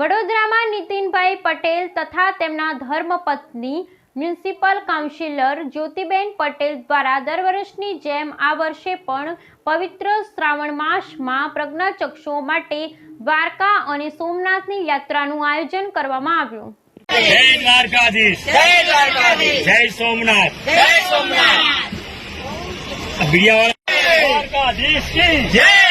વડોદરામાં નીતિનભાઈ પટેલ તથા તેમના ધર્મપત્ની મ્યુનિસિપલ કાઉન્સિલર જ્યોતિબેન પટેલ દ્વારા દર વર્ષની જેમ આ વર્ષે પણ પવિત્ર શ્રાવણ માસમાં પ્રજ્ઞાચક્ષુઓ માટે દ્વારકા અને સોમનાથની યાત્રાનું આયોજન કરવામાં આવ્યું. જય દ્વારકાધીશ. જય દ્વારકાધીશ. જય સોમનાથ. જય સોમનાથ. દ્વારકાધીશ જય.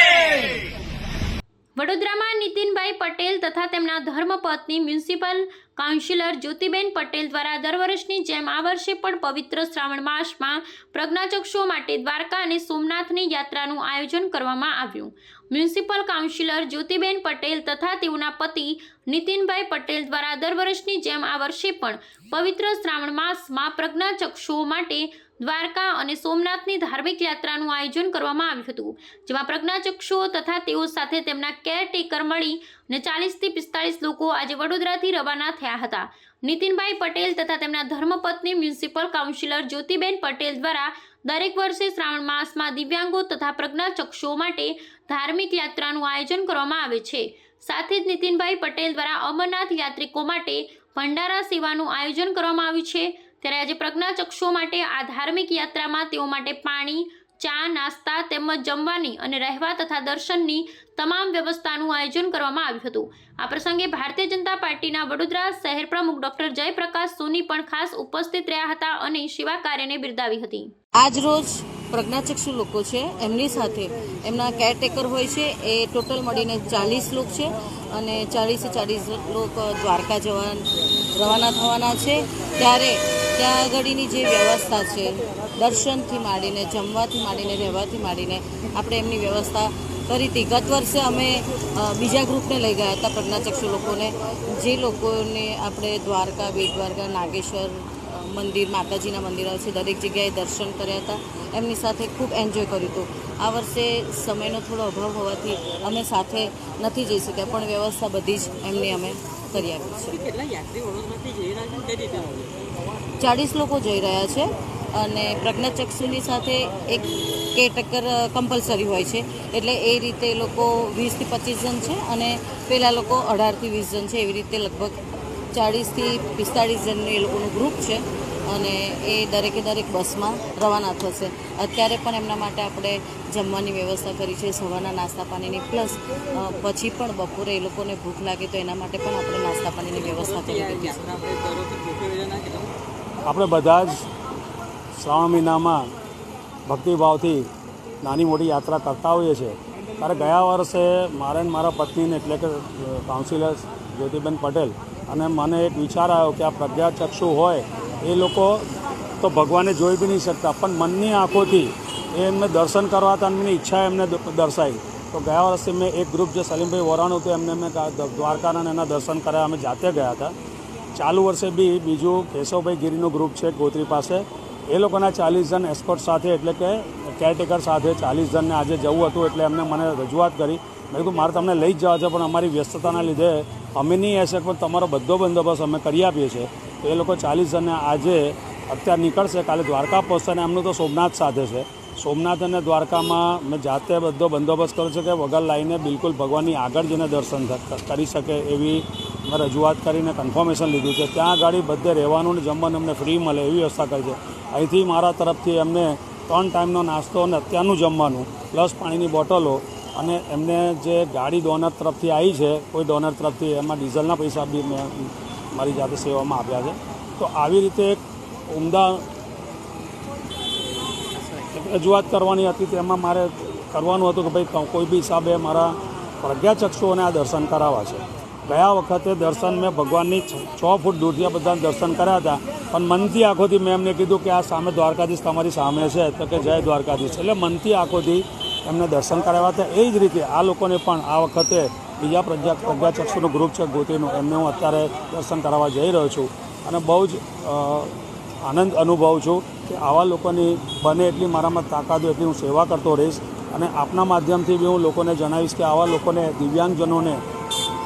વડોદરામાં નીતિનભાઈ પટેલ તથા તેમના ધર્મપત્ની મ્યુનિસિપલ કાઉન્સિલર જ્યોતિબેન પટેલ દ્વારા દર વર્ષની જેમ આ વર્ષે પણ પવિત્ર શ્રાવણ માસમાં પ્રજ્ઞાચક્ષુઓ માટે દ્વારકા અને સોમનાથની યાત્રાનું આયોજન કરવામાં આવ્યું. મ્યુનિસિપલ કાઉન્સિલર જ્યોતિબેન પટેલ તથા તેઓના પતિ નીતિનભાઈ પટેલ દ્વારા દર વર્ષની જેમ આ વર્ષે પણ પવિત્ર શ્રાવણ માસમાં પ્રજ્ઞાચક્ષુઓ માટે દ્વારકા અને સોમનાથની ધાર્મિક યાત્રાનું આયોજન કરવામાં આવ્યું હતું, જેમાં પ્રજ્ઞાચક્ષુઓ તથા તેઓ સાથે તેમના કેરટેકર મળી અને ચાલીસથી પિસ્તાળીસ લોકો આજે વડોદરાથી રવાના થયા હતા. નીતિનભાઈ પટેલ તથા તેમના ધર્મપત્ની મ્યુનિસિપલ કાઉન્સિલર જ્યોતિબેન પટેલ દ્વારા દરેક વર્ષે શ્રાવણ માસમાં દિવ્યાંગો તથા પ્રજ્ઞાચક્ષુઓ માટે ધાર્મિક યાત્રાનું આયોજન કરવામાં આવે છે. સાથે જ નીતિનભાઈ પટેલ દ્વારા અમરનાથ યાત્રિકો માટે ભંડારા સેવાનું આયોજન કરવામાં આવ્યું છે. ત્યારે આજે પ્રજ્ઞાચક્ષુઓ માટે આ ધાર્મિક યાત્રામાં તેઓ માટે પાણી, ચા, નાસ્તા તેમજ જમવાની અને રહેવા તથા દર્શનની તમામ વ્યવસ્થાનું આયોજન કરવામાં આવ્યું હતું. આ પ્રસંગે ભારતીય જનતા પાર્ટીના વડોદરા શહેર પ્રમુખ ડોક્ટર જયપ્રકાશ સોની પણ ખાસ ઉપસ્થિત રહ્યા હતા અને સેવા કાર્યને બિરદાવી હતી. આજ રોજ પ્રજ્ઞાચક્ષુ લોકો છે, એમની સાથે. એમના કેરટેકર હોય છે, એ ટોટલ મળીને ચાલીસ લોક છે અને ચાલીસે ચાલીસ લોક દ્વારકા જવા રવાના થવાના છે. ત્યારે ત્યાં આગળની જે વ્યવસ્થા છે, દર્શનથી માંડીને, જમવાથી માંડીને, રહેવાથી માંડીને આપણે એમની વ્યવસ્થા કરી હતી. ગત વર્ષે અમે બીજા ગ્રુપને લઈ ગયા હતા પ્રજ્ઞાચક્ષુ લોકોને. જે લોકોને આપણે દ્વારકા બેટ દ્વારકા નાગેશ્વર મંદિર, માતાજીના મંદિરો છે, દરેક જગ્યાએ દર્શન કર્યા હતા. એમની સાથે ખૂબ એન્જોય કર્યું હતું. આ વર્ષે સમયનો થોડો અભાવ હોવાથી અમે સાથે નથી જઈ શક્યા, પણ વ્યવસ્થા બધી જ એમની અમે કરી આપી છે. કેટલા યાત્રી જઈ રહ્યા છે કઈ રીતે? હોય ચાળીસ લોકો જઈ રહ્યા છે અને પ્રજ્ઞાચક્ષુની સાથે એક કેરટેકર કમ્પલસરી હોય છે. એટલે એ રીતે એ લોકો વીસથી પચીસ જણ છે અને પહેલાં લોકો અઢારથી વીસ જણ છે. એવી રીતે લગભગ ચાળીસથી પિસ્તાળીસ જણનું એ લોકોનું ગ્રુપ છે. અને એ દરેકે દરેક બસમાં રવાના થશે. અત્યારે પણ એમના માટે આપણે જમવાની વ્યવસ્થા કરી છે, સવારના નાસ્તા પાણીની, પ્લસ પછી પણ બપોરે એ લોકોને ભૂખ લાગે તો એના માટે પણ આપણે નાસ્તા પાણીની વ્યવસ્થા કરી દીધી આપણે બધા જ શ્રાવણ મહિનામાં ભક્તિભાવથી નાની મોટી યાત્રા કરતા હોઈએ છીએ. ત્યારે ગયા વર્ષે મારે મારા પત્નીને એટલે કે કાઉન્સિલર જ્યોતિબેન પટેલ અને મને એક વિચાર આવ્યો કે આ પ્રજ્ઞાચક્ષુ હોય એ લોકો તો ભગવાનને જોઈ બી નહીં શકતા. પણ મનની આંખોથી એ એમને દર્શન કરવા હતા એમની ઈચ્છા એમને દર્શાવી તો ગયા વર્ષે મેં એક ગ્રુપ જે સલીમભાઈ વોરાનું હતું, એમને મેં દ્વારકાના એના દર્શન કર્યા. અમે જાતે ગયા હતા. ચાલુ વર્ષે બી બીજું કેશવભાઈ ગીરીનું ગ્રુપ છે ગોત્રી પાસે. એ લોકોના ચાલીસ જણ એસ્કોટ સાથે, એટલે કે કેરટેકર સાથે ચાલીસ જણને આજે જવું હતું, એટલે એમને મને રજૂઆત કરી. મેં કીધું, મારે તમને લઈ જ જવા છે, પણ અમારી વ્યસ્તતાના લીધે અમે નહીં આવી પણ તમારો બધો બંદોબસ્ત અમે કરી આપીએ છીએ. એ લોકો ચાલીસ જણને આજે અત્યારે નીકળશે. કાલે દ્વારકા પહોંચશે અને એમનું તો સોમનાથ સાથે છે. સોમનાથ અને દ્વારકામાં મેં જાતે બધો બંદોબસ્ત કર્યો છે કે વગર લાઈને બિલકુલ ભગવાનની આગળ જઈને દર્શન કરી શકે એવી મેં રજૂઆત કરીને કન્ફર્મેશન લીધું છે. ત્યાં આગળ બધે રહેવાનું ને જમવાનું અમને ફ્રી મળે એવી વ્યવસ્થા કરી છે. અહીંથી મારા તરફથી એમને ત્રણ ટાઈમનો નાસ્તો અને અત્યારનું જમવાનું પ્લસ પાણીની બોટલો અને એમને જે ગાડી ડોનર તરફથી આવી છે, કોઈ ડોનર તરફથી એમાં ડીઝલના પૈસા બી મેં મારી જાતે સેવામાં આપ્યા છે. તો આવી રીતે એક ઉમદા રજૂઆત કરવાની હતી, તેમાં મારે કરવાનું હતું કે ભાઈ, કોઈ બી હિસાબે મારા પ્રજ્ઞાચક્ષુઓને આ દર્શન કરાવવા છે. ગયા વખતે દર્શન મેં ભગવાનની છ ફૂટ દૂરથી આ બધાને દર્શન કર્યા હતા. પણ મનથી આંખોથી મેં એમને કીધું કે આ સામે દ્વારકાધીશ તમારી સામે છે, તો કે જય દ્વારકાધીશ. એટલે મનથી આંખોથી એમને દર્શન કરાવ્યા હતા. એ જ રીતે આ લોકોને પણ આ વખતે બીજા પ્રજ્ઞા પ્રજ્ઞાચક્ષુનું ગ્રુપ છે ગોતીનું, એમને હું અત્યારે દર્શન કરાવવા જઈ રહ્યો છું. અને બહુ જ આનંદ અનુભવું છું કે આવા લોકોની બને એટલી મારામાં તાકાત એટલી હું સેવા કરતો રહીશ. અને આપના માધ્યમથી બી હું લોકોને જણાવીશ કે આવા લોકોને, દિવ્યાંગજનોને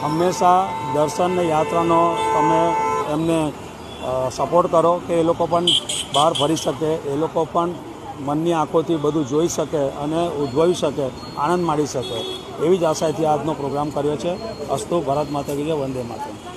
હંમેશા દર્શન ને યાત્રાનો તમે એમને સપોર્ટ કરો કે એ લોકો પણ બહાર ફરી શકે, એ લોકો પણ મનની આંખોથી બધું જોઈ શકે અને ઉદ્ભવી શકે, આનંદ માણી શકે. એવી જ આશાથી આજનો પ્રોગ્રામ કર્યો છે. અસ્તુ ભારત માતા કી જય વંદે માતરમ.